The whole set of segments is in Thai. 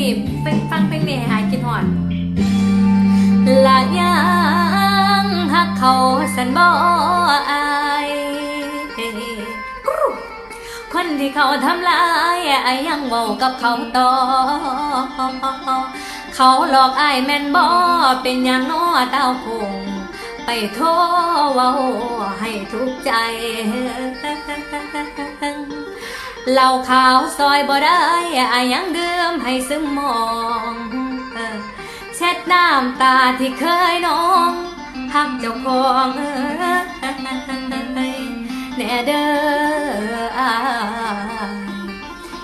นี้เป็นฟังเพลงนี้ให้หายกินหอนละยังหักเขาสันบ่อายคนที่เขาทำลายไอ้ยังเว้ากับเขาต่อ เขาหลอกอายแม่นบ่เป็นอย่างน้อเต้าคงไปโทษเว้าให้ทุกใจ เหล่าขาวซอยบ่ได้อายังเดิมให้ซึมมองเช็ดน้ำตาที่เคยนองหักเจ้าของเอ้ยแน่เด้ออย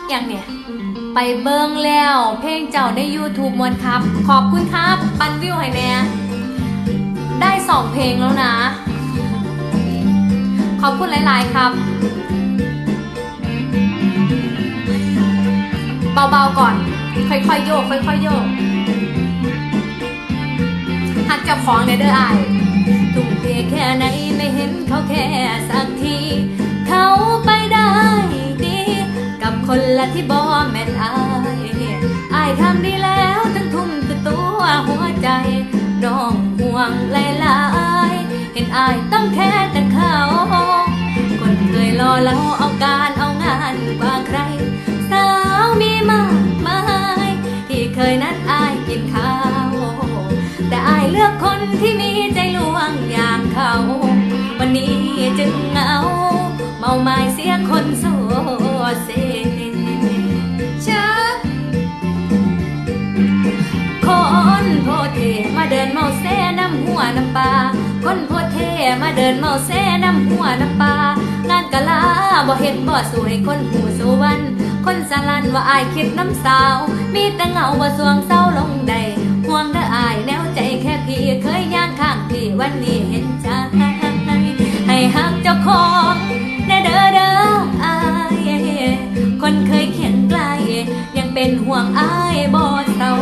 อย่างเนี่ยไปเบิ่งแล้ว เพลงเจ้าใน YouTube มวนครับ ขอบคุณครับ ปันวิวให้แน่ได้สองเพลงแล้วนะ ขอบคุณหลาย ๆ ครับ เบาๆก่อน ค่อยๆโยก ค่อยๆโยกหักเจ้าของเด้อเด้ออายทุ่มเทแค่ไหนไม่เห็นเขาแค่สักที เขาไปได้ดี กับคนละที่บอแม่นอายอายทำดีแล้วทั้งทุ่มตัวหัวใจน้องห่วงหลายๆเห็นอายต้องแค่แต่เขา คนเคยรอแล้วเอาการเอางานกว่าใคร มีมากมายที่เคยนัดอายกินข้าว แต่อายเลือกคนที่มีใจลวงอย่างเขา วันนี้จึงเหงา เมาไม้เสียคนโซเซชะคนโพเทมาเดินเมาแซ่น้ำหัวน้ำปลาคนโพเทมาเดินเมาแซ่น้ำหัวน้ำปลางานกะลาบ่เห็นบ่สวยคนหูสวรรค์ คนสารันว่าอายคิดน้ำสาว มีแต่เงาบ่าสวงเศร้าลงใดห่วงเด้ออายแนวใจแค่พี่เคยย่างข้างพี่วันนี้เห็นใจให้หักเจ้าของแน่เด้อเด้ออายคนเคยเขียนไกลยังเป็นห่วงอายบ่เศร้า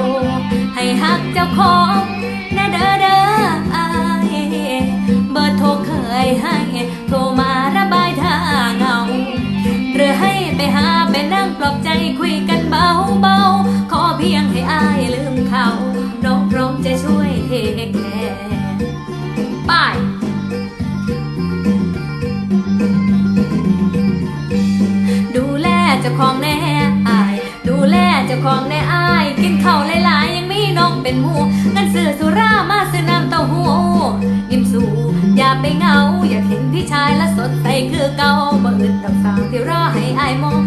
ให้หักเจ้าของแน่เด้อเด้ออายเบอร์โทรเคยให้โทรมา ห้ไปหาไปนั่งปลอบใจคุยกันเบาเบาขอเพียงให้อายลืมเขา น้องพร้อมจะช่วยเทแคร์ป้ายดูแลเจ้าของแน่อาย ดูแลเจ้าของแน่อาย กินข้าวหลายๆ ยังมีน้องเป็นหมูงั้นซื้อสุรามาซื้อน้ำเต้าหู้ยิ้มสู่อย่าไปเหงาอย่า พี่ชายและสดใสคือเก่าบ่อึดดอกสาวที่รอให้อายมอง